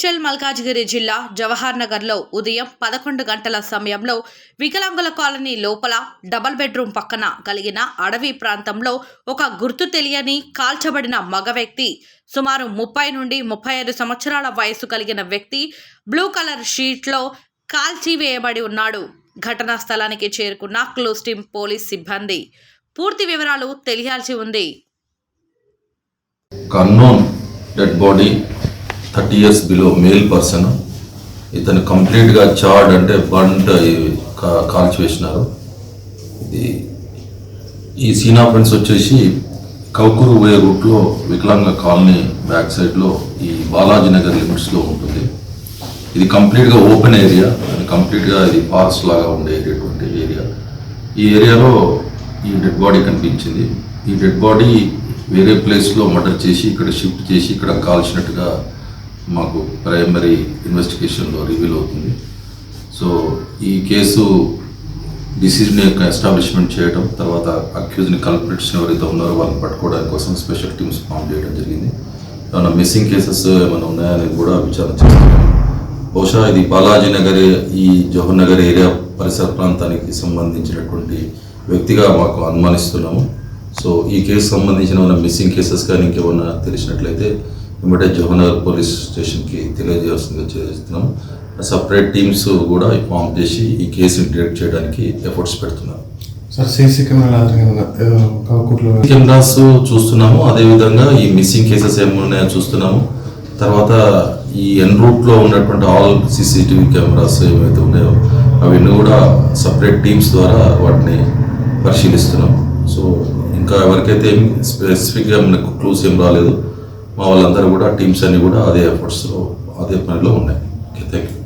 మేడ్చల్ మల్కాజ్గిరి జిల్లా జవహర్ నగర్లో ఉదయం పదకొండు గంటల సమయంలో వికలాంగుల కాలనీ లోపల డబల్ బెడ్రూమ్ పక్కన కలిగిన అడవి ప్రాంతంలో ఒక గుర్తు తెలియని కాల్చబడిన మగ వ్యక్తి సుమారు ముప్పై నుండి ముప్పై ఐదు సంవత్సరాల వయసు కలిగిన వ్యక్తి బ్లూ కలర్ షీట్లో కాల్చివేయబడి ఉన్నాడు. ఘటనా స్థలానికి చేరుకున్న క్లోజ్ టీమ్ పోలీస్ సిబ్బంది. పూర్తి వివరాలు తెలియాల్సి ఉంది. Dead body thirty years below male person. ఇతను కంప్లీట్గా చార్డ్ అంటే బండ్ కాల్చివేసినారు. ఇది ఈ సీనా ఫ్రెండ్స్ వచ్చేసి కౌకూరు పోయే రూట్లో వికలాంగ కాలనీ బ్యాక్ సైడ్లో ఈ బాలాజీ నగర్ లిమిట్స్లో ఉంటుంది. ఇది కంప్లీట్గా ఓపెన్ ఏరియా. కంప్లీట్గా ఇది పార్క్స్ లాగా ఉండేటువంటి ఏరియా. ఈ ఏరియాలో ఈ డెడ్ బాడీ కనిపించింది. ఈ డెడ్ బాడీ వేరే ప్లేస్లో మర్డర్ చేసి ఇక్కడ షిఫ్ట్ చేసి ఇక్కడ కాల్చినట్టుగా మాకు ప్రైమరీ ఇన్వెస్టిగేషన్లో రివీల్ అవుతుంది. సో ఈ కేసు డిసీజ్ని యొక్క ఎస్టాబ్లిష్మెంట్ చేయడం తర్వాత అక్యూజ్ని కల్ప్రిట్స్ ఎవరైతే ఉన్నారో వాళ్ళని పట్టుకోవడానికి కోసం స్పెషల్ టీమ్స్ ఫామ్ చేయడం జరిగింది. ఏమైనా మిస్సింగ్ కేసెస్ ఏమైనా ఉన్నాయని కూడా విచారణ చేస్తున్నాం బహుశా ఇది బాలాజీ నగర్ ఈ జవహర్ నగర్ ఏరియా పరిసర ప్రాంతానికి సంబంధించినటువంటి వ్యక్తిగా మాకు అనుమానిస్తున్నాము. సో ఈ కేసు సంబంధించిన మిస్సింగ్ కేసెస్ కానీ ఇంకేమైనా తెలిసినట్లయితే వెంబడే జవహర్ నగర్ పోలీస్ స్టేషన్కి తెలియజేస్తుందిగా చేస్తున్నాము సపరేట్ టీమ్స్ కూడా ఫామ్ చేసి ఈ కేసుని డిటెక్ట్ చేయడానికి ఎఫర్ట్స్ పెడుతున్నాం సార్ సీసీ కెమెరా కెమెరాస్ చూస్తున్నాము. అదేవిధంగా ఈ మిస్సింగ్ కేసెస్ ఏమున్నాయో చూస్తున్నాము. తర్వాత ఈ ఎన్ రూట్లో ఉన్నటువంటి ఆల్ సీసీటీవీ కెమెరాస్ ఏవైతే ఉన్నాయో అవన్నీ కూడా సపరేట్ టీమ్స్ ద్వారా వాటిని పరిశీలిస్తున్నాం. సో ఇంకా ఎవరికైతే ఏం స్పెసిఫిక్గా మనకు క్లూస్ ఏం రాలేదు మా వాళ్ళందరూ కూడా టీమ్స్ అన్నీ కూడా అదే ఎఫర్ట్స్లో అదే పనిలో ఉన్నాయి. Okay thank you